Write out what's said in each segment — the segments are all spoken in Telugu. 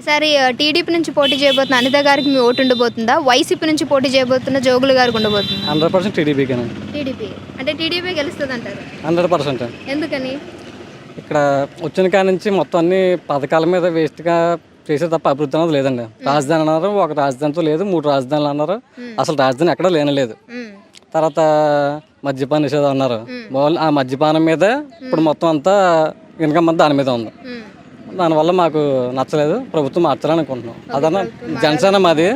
ఈసారి టీడీపీ నుంచి పోటీ చేయబోతున్న అనిత గారికి మీ ఓటు ఉండబోతుందా? వైసీపీ నుంచి పోటీ చేయబోతున్న జోగులు గారికి ఉండబోతుందా? హండ్రెడ్ పర్సెంట్ టీడీపీకేనా? టీడీపీ. అంటే టీడీపీ గెలుస్తుంది అంటారు హండ్రెడ్ పర్సెంట్. ఎందుకని? ఇక్కడ వచ్చిన కాడ నుంచి మొత్తం అన్ని పథకాల మీద వేస్ట్గా చేసే తప్ప అభివృద్ధి అనేది లేదండి. రాజధాని అన్నారు ఒక రాజధానితో లేదు మూడు రాజధానులు అన్నారు. అసలు రాజధాని ఎక్కడ లేనలేదు తర్వాత మద్యపాన నిషేధం అన్నారు. ఆ మద్యపానం మీదే ఇప్పుడు మొత్తం అంతా ఇన్కమ్ అంతా దాని మీద ఉంది. దానివల్ల మాకు నచ్చలేదు. ప్రభుత్వం మార్చాలని అనుకుంటున్నాం అదన్నా జనసేన మాది.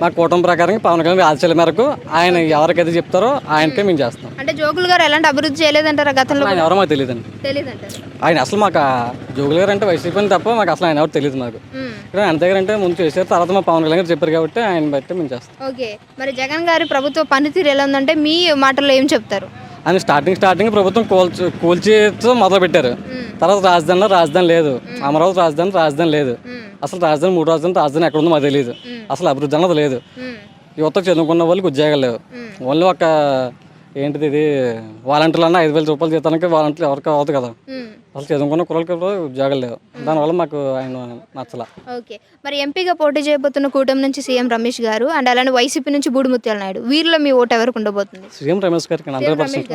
మా కూటమి ప్రకారం పవన్ కళ్యాణ్ ఆశల మేరకు ఆయన ఎవరికైతే చెప్తారో ఆయనకే మేము చేస్తాం. అంటే జోగులు గారు ఎలాంటి అభివృద్ధి చేయలేదంటారా గతంలో ఆయన ఎవరో మాకు తెలియదండి. ఆయన అసలు మాకు జోగులు గారు అంటే వైసీపీ తప్ప మాకు అసలు ఆయన ఎవరు తెలియదు మాకు. ఇక్కడ అంతే గారు అంటే ముందు చేశారు తర్వాత మా పవన్ కళ్యాణ్ గారు చెప్పారు కాబట్టి ఆయన బట్టి మేము చేస్తాం. ఓకే. మరి జగన్ గారి ప్రభుత్వ పనితీరు ఎలా ఉందంటే మీ మాటల్లో ఏం చెప్తారు? ఆయన స్టార్టింగ్ స్టార్టింగ్ ప్రభుత్వం కూల్చి కూల్చేతో మొదలు పెట్టారు. తర్వాత రాజధానిలో రాజధాని లేదు. అమరావతి రాజధాని రాజధాని లేదు. అసలు రాజధాని మూడు రాజధాని రాజధాని ఎక్కడ ఉందో మాకు తెలియదు అసలు అభివృద్ధి అన్నది లేదు. ఉమ్, యువతకు చదువుకున్న వాళ్ళకి ఉద్యోగాలు లేవు. ఓన్లీ ఒక ఏంటిది ఇది? వాలంటీర్లు అన్న ఐదు వేల రూపాయలు జీతానికి వాలంటీర్లు ఎవరికి అవ్వదు కదా. అసలు చదువుకున్న కూడా ఉద్యోగాలు లేవు. దానివల్ల మాకు ఆయన నచ్చల. ఓకే. మరి ఎంపీగా పోటీ చేయబోతున్న కూటమి నుంచి సీఎం రమేష్ గారు అండ్ అలానే వైసీపీ నుంచి బూడిముత్యాల నాయుడు వీరిలో మీ ఓటు ఎవరికి ఉండబోతుంది? సీఎం రమేష్ గారికి హండ్రెడ్ పర్సెంట్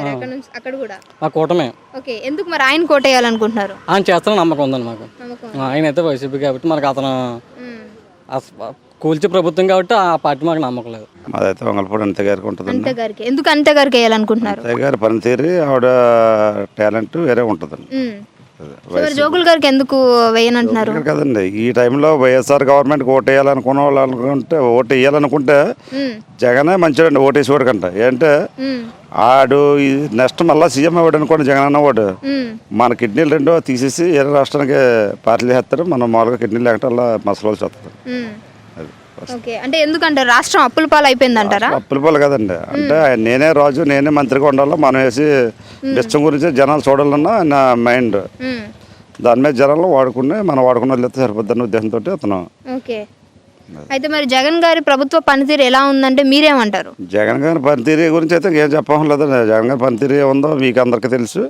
అక్కడ కూడా? మా కూటమే. ఓకే. ఎందుకు మరి ఆయన కోటేయాలనుకుంటున్నారు ఆయన చేస్తానని నమ్మకం ఉందండి మాకు. ఆయన అయితే వైసీపీ కాబట్టి మనకు అతను కూల్చే ప్రభుత్వం కాబట్టి ఆ పార్టీ మాకు నమ్మకం లేదు మాదైతే వంగలపూడి అనిత గారికి ఉంటుందండి అనిత గారికి ఎందుకు అనిత గారికి వేయాలనుకుంటున్నారు అనిత గారి పనితీరు ఆవిడ టాలెంట్ వేరే ఉంటుందండి ఉమ్. సో మరి జోగుల్ గారికి ఎందుకు వేయనంటున్నారు ఇక్కడ కదండి ఈ టైంలో వైఎస్ఆర్ గవర్నమెంట్కి ఓటు వేయాలనుకున్న వాళ్ళు అనుకుంటే ఓటు వేయాలనుకుంటే ఉమ్. జగనే మంచివాడండి ఓటేసేవాడు కంట ఏంటంటే ఉమ్. ఆడు నెక్స్ట్ మళ్ళీ సీఎం అవ్వడు అనుకోండి జగన్ అన్నవాడు ఉమ్. మన కిడ్నీలు రెండో తీసేసి ఏ రాష్ట్రానికి పార్టీలు వేస్తారు మనం మామూలుగా కిడ్నీలు లేకపోతే అలా మసలోసి వస్తుంది ఉమ్. ఓకే అంటే ఎందుకంటే రాష్ట్రం అప్పుల పాలు అయిపోయింది అంటారా అప్పుల పాలు కదండి. అంటే నేనే రాజు నేనే మంత్రిగా ఉండాలి మనం వేసి బిచ్చం గురించి జనాలు చూడాలన్నా ఆయన మైండ్. దాని మీద జనాలు వాడుకుని మనం వాడుకున్న వదిలేస్తే సరిపోద్దన్న ఉద్దేశంతో అతను ఓకే. అయితే మరి జగన్ గారి ప్రభుత్వ పనితీరు ఎలా ఉందంటే మీరేమంటారు? జగన్ గారి పనితీరు గురించి అయితే ఏం చెప్పడం లేదండి జగన్ గారి పనితీరు ఏముందో మీకు అందరికీ తెలుసు.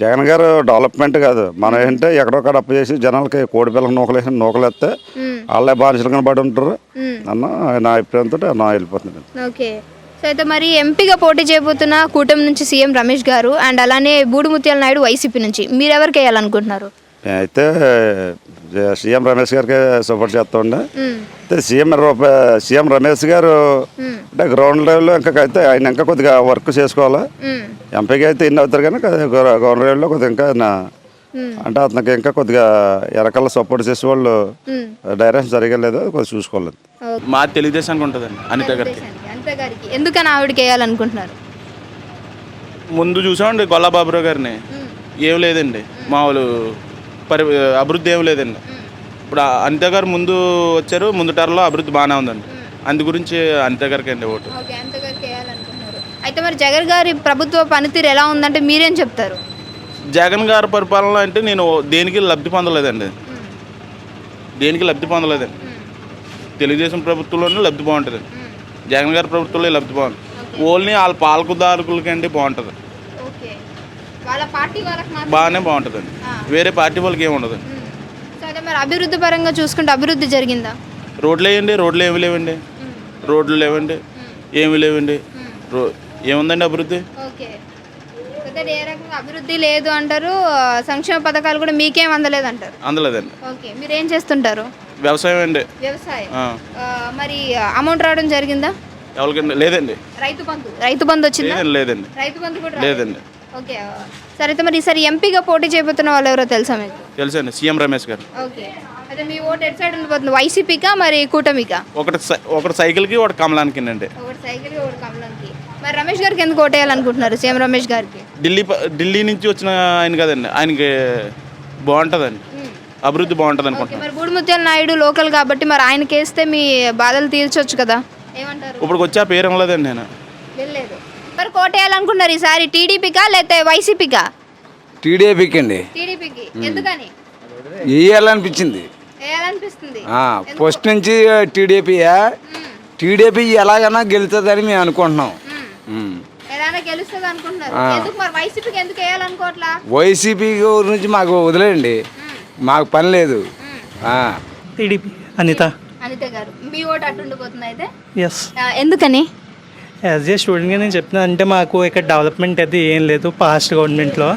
జగన్ గారు డెవలప్మెంట్ కాదు. మనం ఏంటంటే ఎక్కడొక్కడ అప్పు చేసి జనాలకి కోడి పిల్లలకు నూకలేసి నూకలేస్తే ఉమ్. వాళ్ళే బానిసలు కనబడి ఉంటారు. అన్న నా అభిప్రాయంతో నా వెళ్ళిపోతుంది ఓకే. సో అయితే మరి ఎంపీగా పోటీ చేయబోతున్న కూటమి నుంచి సీఎం రమేష్ గారు అండ్ అలానే బూడిముత్యాల నాయుడు వైసీపీ నుంచి. మీరు ఎవరికి వేయాలనుకుంటున్నారు? అయితే సీఎం రమేష్ గారికి సపోర్ట్ చేస్తుండే ఉమ్. అయితే సీఎం సీఎం రమేష్ గారు. అంటే గ్రౌండ్ లెవెల్లో ఇంకా అయితే ఆయన ఇంకా కొద్దిగా వర్క్ చేసుకోవాలి. ఎంపీకి అయితే ఇన్ని అవుతారు కానీ గ్రౌండ్ లెవెల్లో కొద్దిగా ఇంకా. అంటే అతనికి ఇంకా కొద్దిగా ఎరకల్లో సపోర్ట్ చేసే వాళ్ళు. డైరెక్షన్ సరిగా లేదు అది కొద్దిగా చూసుకోలేదు మా తెలుగుదేశానికి ఉంటుందండి అనిత గారికి అంతే గారికి ఎందుకని ఆవిడకి వేయాలనుకుంటున్నారు ముందు చూసామండి గొల్లబాబురావు గారిని ఏం లేదండి మామూలు పరి అభివృద్ధి ఏం లేదండి. ఇప్పుడు అనిత గారు ముందు వచ్చారు ముందు టర్లో అభివృద్ధి బాగానే ఉందండి. అందు గురించి అనిత గారికి అండి ఓటు అయితే మరి జగన్ గారి ప్రభుత్వ పనితీరు ఎలా ఉందంటే మీరేం చెప్తారు? జగన్ గారి పరిపాలన అంటే నేను దేనికి లబ్ధి పొందలేదండి. దేనికి లబ్ధి పొందలేదండి. తెలుగుదేశం ప్రభుత్వంలోనే లబ్ధి బాగుంటుంది. జగన్ గారి ప్రభుత్వంలో లబ్ధి బాగుంటుంది ఓన్లీ వాళ్ళ పాలకుదారులకండి బాగుంటుంది. ఓకే వాళ్ళ పార్టీ వాళ్ళకి మాత్రం బాగానే బాగుంటుందండి. వేరే పార్టీ వాళ్ళకి ఏమి ఉండదు. సో అయితే మరి అభివృద్ధి పరంగా చూసుకుంటే అభివృద్ధి జరిగిందా? రోడ్లు వేయండి రోడ్లు ఏమి లేవండి. రోడ్లు లేవండి ఏమి లేవండి. రో ఏముందండి అభివృద్ధి? ఏ రకంగా అభివృద్ధి లేదు అంటారు సంక్షేమ పథకాలు కూడా మీకేం అందలేదు అంటారు అందలేదండి. ఓకే. మీరు ఏం చేస్తుంటారు? వ్యవసాయం అండి. వ్యవసాయం. మరి అమౌంట్ రావడం జరిగిందా? ఎవరికండి? లేదండి. రైతు బంధు. రైతు బంధు వచ్చిందా? లేదండి రైతు బంధు కూడా. లేదండి. ఓకే సరే అయితే మరి ఈసారి ఎంపీగా పోటీ చేయబోతున్న వాళ్ళు ఎవరో తెలుసా మీకు? తెలుసండి సీఎం రమేష్ గారు. ఓకే. అయితే మీ ఓటు ఎటు సైడ్ ఉండిపోతుంది వైసీపీకా మరి కూటమికా? ఒకటి సై- ఒకటి సైకిల్కి ఒకటి కమలానికి అండి ఒకటి సైకిల్ ఒకటి కమలంకి మరి రమేష్ గారికి ఎందుకు ఓటేయాలనుకుంటున్నారు? సీఎం రమేష్ గారికి? ఢిల్లీ ప- ఢిల్లీ నుంచి వచ్చిన ఆయన కదండి ఆయనకి బాగుంటుందండి. అభివృద్ధి బాగుంటుంది ఓకే అనుకుంటున్నాను. మరి బూడిముత్యాల నాయుడు లోకల్ కాబట్టి మరి ఆయనకి వేస్తే మీ బాధలు తీర్చొచ్చు కదా? ఏమంటారు? ఇప్పుడు వచ్చి ఆ పేరు లేదండి నేను. వెళ్ళలేదు మరి కోటేయాలనుకున్నారు ఈసారి? టీడీపీకా లేకపోతే వైసీపీకా? టీడీపీకి. అండి టీడీపీకి ఎందుకని వేయాలనిపించింది వేయాలనిపిస్తుంది ఫస్ట్ నుంచి టీడీపీయే టీడీపీ ఎలాగైనా గెలుతుందని మేము అనుకుంటున్నాం. వైసీపీ గురించి మాకు వదిలేయండి. మాకు పని లేదు. ఆ. టీడీపీ. అనిత. అనిత గారు మీ ఓటు అట్టుండిపోతుంది అయితే? ఎందుకని? యాజ్ ఏ స్టూడెంట్గా నేను చెప్తున్నా అంటే మాకు ఇక్కడ డెవలప్మెంట్ అయితే ఏం లేదు పాస్ట్ గవర్నమెంట్లో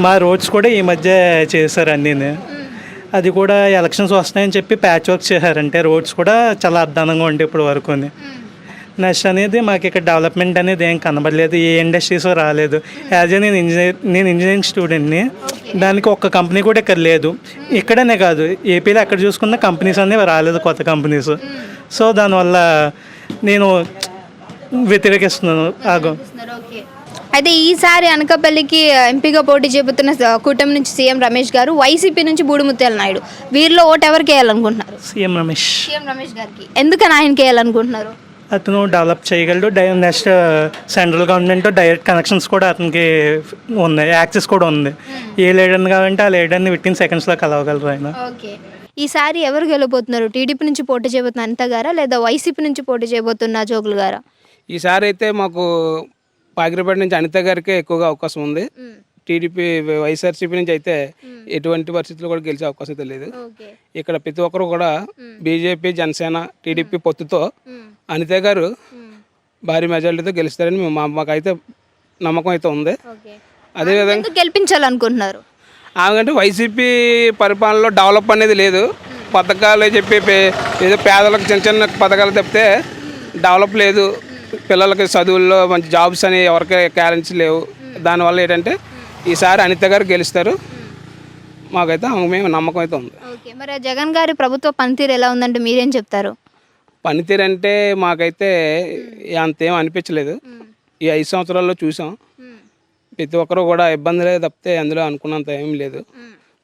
మా రోడ్స్ కూడా ఈ మధ్య చేశారు అన్నీ అది కూడా ఎలక్షన్స్ వస్తున్నాయని చెప్పి ప్యాచ్ వర్క్ చేశారంటే రోడ్స్ కూడా చాలా అద్దానంగా ఉండే ఇప్పుడు వరకు నెక్స్ట్ అనేది మాకు ఇక్కడ డెవలప్మెంట్ అనేది ఏం కనబడలేదు ఏ ఇండస్ట్రీస్ రాలేదు. యాజ్ ఏ నేను ఇంజనీర్ నేను ఇంజనీరింగ్ స్టూడెంట్ని దానికి ఒక్క కంపెనీ కూడా ఇక్కడ లేదు. ఇక్కడనే కాదు ఏపీలో ఎక్కడ చూసుకున్న కంపెనీస్ అనేవి రాలేదు కొత్త కంపెనీస్ సో దానివల్ల నేను వ్యతిరేకిస్తున్నాను ఆగో. అయితే ఈసారి అనకాపల్లికి ఎంపీగా పోటీ చేయబోతున్న స- కూటమి నుంచి సీఎం రమేష్ గారు వైసీపీ నుంచి బూడిముత్యాల నాయుడు. వీరిలో ఓటు ఎవరికి వేయాలనుకుంటున్నారు? సీఎం రమేష్. సీఎం రమేష్ గారికి. ఎందుకని ఆయనకి వేయాలనుకుంటున్నారు? అతను డెవలప్ చేయగలడు. Next central government direct connections కూడా అతనికి ఉన్నాయి. యాక్సెస్ కూడా ఉంది. ఏ లీడర్ని కావాలంటే ఆ లీడర్ని విట్టిన్ సెకండ్స్లో కలవగలరు ఆయన. ఈసారి ఎవరు గెలబోతున్నారు? టీడీపీ నుంచి పోటీ చేయబోతున్న అనిత గారా లేదా వైసీపీ నుంచి పోటీ చేయబోతున్న జోగులు గారా? ఈసారి అయితే మాకు పాకిరిపేట నుంచి అనిత గారికే ఎక్కువగా అవకాశం ఉంది. టీడీపీ వైఎస్ఆర్సీపీ నుంచి అయితే ఎటువంటి పరిస్థితుల్లో కూడా గెలిచే అవకాశం లేదు. ఇక్కడ ప్రతి ఒక్కరు కూడా బీజేపీ జనసేన టీడీపీ పొత్తుతో అనిత గారు భారీ మెజారిటీతో గెలుస్తారని మాకైతే నమ్మకం అయితే ఉంది. అదేవిధంగా గెలిపించాలనుకుంటున్నారు? ఆమెకంటే వైసీపీ పరిపాలనలో డెవలప్ అనేది లేదు. పథకాలు చెప్పి ఏదో పేదలకు చిన్న చిన్న పథకాలు తప్పితే డెవలప్ లేదు. పిల్లలకి చదువుల్లో మంచి జాబ్స్ అని ఎవరికి క్యారెన్స్ లేవు. దానివల్ల ఏంటంటే ఈసారి అనిత గారు గెలుస్తారు. మాకైతే మేము నమ్మకం అయితే ఉంది. ఓకే మరి జగన్ గారి ప్రభుత్వ పనితీరు ఎలా ఉందంటే మీరేం చెప్తారు? పనితీరు అంటే మాకైతే అంతేం అనిపించలేదు. ఈ ఐదు సంవత్సరాల్లో చూసాం. ప్రతి ఒక్కరు కూడా ఇబ్బందులే తప్పితే అందులో అనుకున్నంత ఏం లేదు.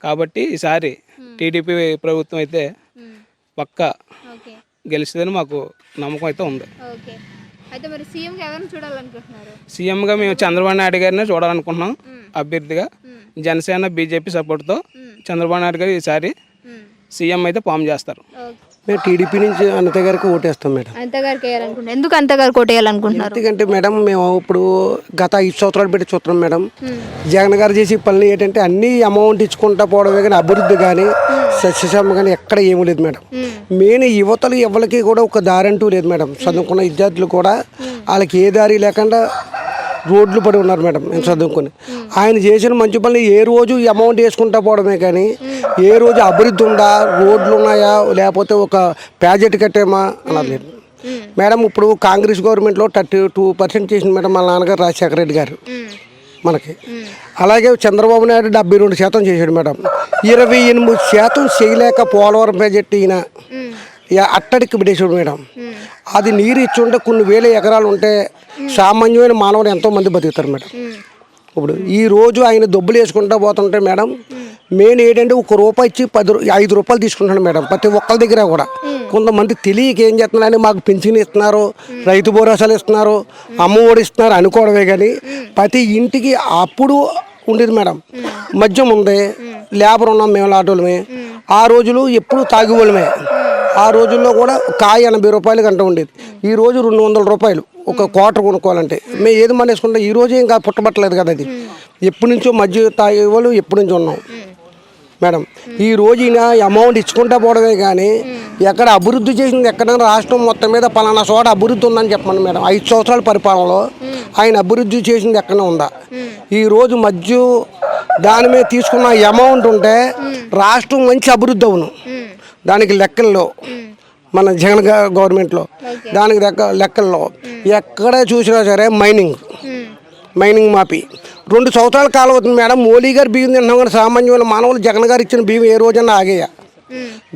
కాబట్టి ఈసారి టీడీపీ ప్రభుత్వం అయితే పక్క ఓకే. గెలుస్తుందని మాకు నమ్మకం అయితే ఉంది. అయితే మరి సీఎంగా ఎవరిని చూడాలనుకుంటున్నారు? సీఎంగా మేము చంద్రబాబు నాయుడు గారిని చూడాలనుకుంటున్నాం అభ్యర్థిగా. జనసేన బీజేపీ సపోర్ట్తో చంద్రబాబు నాయుడు గారు ఈసారి సీఎం అయితే ఫామ్ చేస్తారు. మేము టీడీపీ నుంచి అనిత గారికి ఓటేస్తాం మేడం. అంత గారికి వేయాలనుకుంటున్నారు. ఎందుకు అంత గారు కోటేయాలనుకుంటున్నారు ఎందుకంటే మేడం మేము ఇప్పుడు గత ఐదు సంవత్సరాలు పెట్టి చూస్తున్నాం మేడం. జగన్ గారు చేసే పనులు ఏంటంటే అన్ని అమౌంట్ ఇచ్చుకుంటా పోవడమే కానీ అభివృద్ధి కానీ సస్యశ్యామ కానీ ఎక్కడ ఏమీ లేదు మేడం. మెయిన్ యువతలు ఎవరికి కూడా ఒక దారి అంటూ లేదు మేడం. చదువుకున్న విద్యార్థులు కూడా వాళ్ళకి ఏ దారి లేకుండా రోడ్లు పడి ఉన్నారు మేడం మేము చదువుకొని. ఆయన చేసిన మంచి పనులు ఏ రోజు అమౌంట్ వేసుకుంటా పోవడమే కానీ ఏ రోజు అభివృద్ధి ఉందా రోడ్లు ఉన్నాయా లేకపోతే ఒక ప్యాజెట్ కట్టేమా అనలేదు మేడం ఇప్పుడు కాంగ్రెస్ గవర్నమెంట్లో థర్టీ టూ పర్సెంట్ చేసింది మేడం మా నాన్నగారు రాజశేఖర రెడ్డి గారు. మనకి. అలాగే చంద్రబాబు నాయుడు డెబ్బై రెండు శాతం చేశాడు మేడం. ఇరవై ఎనిమిది శాతం చేయలేక పోలవరం ప్రాజెక్ట్ ఈయన. అట్టడికి పెట్టేసాడు మేడం. అది నీరు ఇచ్చి ఉంటే కొన్ని వేల ఎకరాలు ఉంటే సామాన్యమైన మానవుడు ఎంతోమంది బతుకుతారు మేడం. ఇప్పుడు ఈ రోజు ఆయన దొబ్బులు వేసుకుంటా పోతుంటే మేడం మెయిన్ ఏంటంటే ఒక రూపాయి ఇచ్చి పది ఐదు రూపాయలు తీసుకుంటున్నాడు మేడం ప్రతి ఒక్కరి దగ్గర కూడా. కొంతమంది తెలియక ఏం చేస్తున్నారని మాకు పింఛన్ ఇస్తున్నారు రైతు భరోసాలు ఇస్తున్నారు అమ్మ ఒడి ఇస్తున్నారు అనుకోవడమే కానీ ప్రతి ఇంటికి అప్పుడు ఉండేది మేడం. మద్యం ఉంది లేబర్ ఉన్నాం మేము లాటోళ్ళమే. ఆ రోజులు ఎప్పుడు తాగేవాళ్ళమే ఆ రోజుల్లో కూడా కాయ ఎనభై రూపాయలు గంట ఉండేది. ఈ రోజు రెండు వందల రూపాయలు ఒక క్వార్టర్ కొనుక్కోవాలంటే. మేము ఏది మనేసుకుంటే? ఈ రోజు ఇంకా పుట్టబట్టలేదు కదా అది. ఎప్పటి నుంచో మధ్య తాగే వాళ్ళు ఎప్పటి నుంచో ఉన్నాం. మేడం ఈ రోజున అమౌంట్ ఇచ్చుకుంటా పోవడమే కానీ ఎక్కడ అభివృద్ధి చేసింది ఎక్కడైనా రాష్ట్రం మొత్తం మీద పలానా చోట అభివృద్ధి ఉందని చెప్పండి మేడం. ఐదు సంవత్సరాల పరిపాలనలో ఆయన అభివృద్ధి చేసింది ఎక్కడ ఉందా? ఈ రోజు మధ్య దాని మీద తీసుకున్న అమౌంట్ ఉంటే రాష్ట్రం మంచి అభివృద్ధి అవును. దానికి లెక్కల్లో మన జగన్ గవర్నమెంట్లో దానికి లెక్క లెక్కల్లో ఎక్కడ చూసినా సరే మైనింగ్. మైనింగ్ మాపి. రెండు సంవత్సరాల కాలం అవుతుంది మేడం. మోడీ గారు బియ్యం తింటున్నాం కానీ సామాన్యమైన మానవులు జగన్ గారు ఇచ్చిన బియ్యం ఏ రోజైనా ఆగేయా?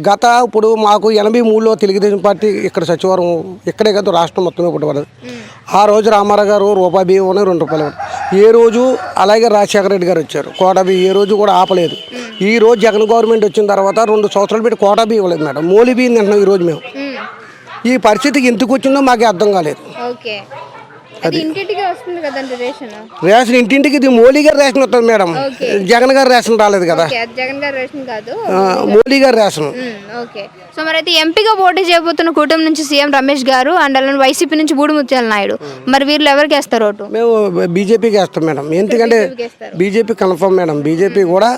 గత ఇప్పుడు మాకు ఎనభై మూడులో తెలుగుదేశం పార్టీ ఇక్కడ సచివారం ఇక్కడే కాదు రాష్ట్రం మొత్తమే పుట్టబడదు ఆ రోజు రామారావు గారు రూపాయి బియ్యం రెండు రూపాయలు. ఏ రోజు అలాగే రాజశేఖర రెడ్డి గారు వచ్చారు. కోటా బియ్యం ఏ రోజు కూడా ఆపలేదు. ఈ రోజు జగన్ గవర్నమెంట్ వచ్చిన తర్వాత రెండు సంవత్సరాలు పెట్టి కోటా బియ్యం ఇవ్వలేదు మేడం. మోలీ బియ్యం తింటున్నాం ఈ రోజు మేము. ఈ పరిస్థితికి ఎందుకు వచ్చిందో మాకే అర్థం కాలేదు. ఓకే. అది ఇంటింటికి వస్తుంది కదండి రేషన్? రేషన్ ఇంటింటికి ఇది మోడీ గారు రేషన్ వస్తుంది మేడం. జగన్ గారు రేషన్ రాలేదు కదా. జగన్ గారి రేషన్ కాదు. మోడీ గారు రేషన్. ఓకే. సో మరి అయితే ఎంపీగా పోటీ చేయబోతున్న కూటమి నుంచి సీఎం రమేష్ గారు అండ్ అలానే వైసీపీ నుంచి బూడిముత్యాల నాయుడు. మరి వీళ్ళు ఎవరికి వేస్తారు ఓటు? మేము బీజేపీకి వేస్తాం మేడం. ఎందుకంటే బీజేపీ కన్ఫర్మ్ మేడం. బీజేపీ కూడా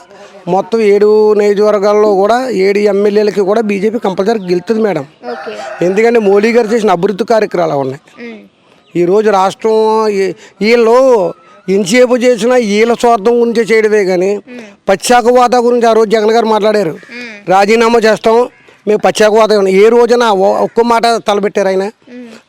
మొత్తం ఏడు నియోజకవర్గాల్లో కూడా ఏడు ఎమ్మెల్యేలకి కూడా బీజేపీ కంపల్సరీ గెలుస్తుంది మేడం. ఎందుకంటే మోడీ గారు చేసిన అభివృద్ధి కార్యక్రమాలు ఉన్నాయి. ఈరోజు రాష్ట్రం వీళ్ళు ఎంతసేపు చేసినా వీళ్ళ స్వార్థం గురించి చేయడమే కానీ పశ్చాకవాత గురించి ఆ రోజు జగన్ గారు మాట్లాడారు. రాజీనామా చేస్తాం. మేము పశ్చాకవాత ఏ రోజున ఒక్క మాట తలపెట్టారు ఆయన?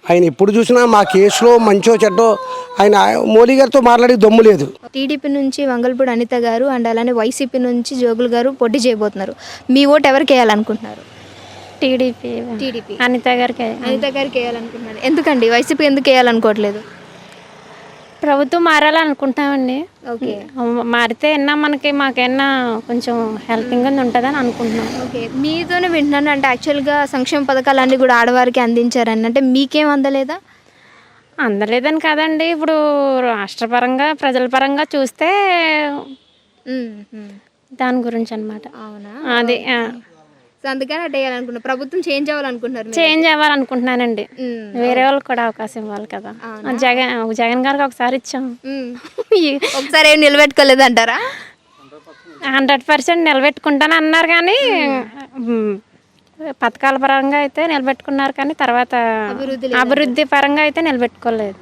ఆయన ఎప్పుడు చూసినా మా కేసులో మంచో చెడ్డో ఆయన మోడీ గారితో మాట్లాడే దమ్ము లేదు. టీడీపీ నుంచి వంగల్పూడి అనిత గారు అండ్ అలానే వైసీపీ నుంచి జోగులు గారు పోటీ చేయబోతున్నారు. మీ ఓటు ఎవరికి వేయాలనుకుంటున్నారు? TDP TDP. అనిత గారికి. అనిత గారికి వేయాలనుకుంటున్నారు. ఎందుకండి? వైసీపీ ఎందుకు వేయాలనుకోవట్లేదు? ప్రభుత్వం మారాలనుకుంటున్నామండి ఓకే. మారితే ఎన్నా మనకి మాకైనా కొంచెం హెల్పింగ్ ఉంటుందని అనుకుంటున్నాం. ఓకే. మీతోనే వింటున్నాను. అంటే యాక్చువల్గా సంక్షేమ పథకాలన్నీ కూడా ఆడవారికి అందించారని. అంటే మీకేం అందలేదా? అందలేదని కాదండి. ఇప్పుడు రాష్ట్రపరంగా ప్రజల పరంగా చూస్తే. దాని గురించి అనమాట అవునా? అది సో అందుకని అటు ప్రభుత్వం చేంజ్ అవ్వాలనుకుంటున్నారు మీరు. చేంజ్ అవ్వాలనుకుంటున్నానండి. మ్మ్. వేరే వాళ్ళకి కూడా అవకాశం ఇవ్వాలి కదా. జగన్ జగన్ గారికి ఒకసారి ఇచ్చాం మ్మ్. ఒకసారి ఏం నిలబెట్టుకోలేదంటారా? హండ్రెడ్ పర్సెంట్ నిలబెట్టుకుంటాను అన్నారు కానీ మ్, పథకాల పరంగా అయితే నిలబెట్టుకున్నారు కానీ తర్వాత అభివృద్ధి పరంగా అయితే నిలబెట్టుకోలేదు.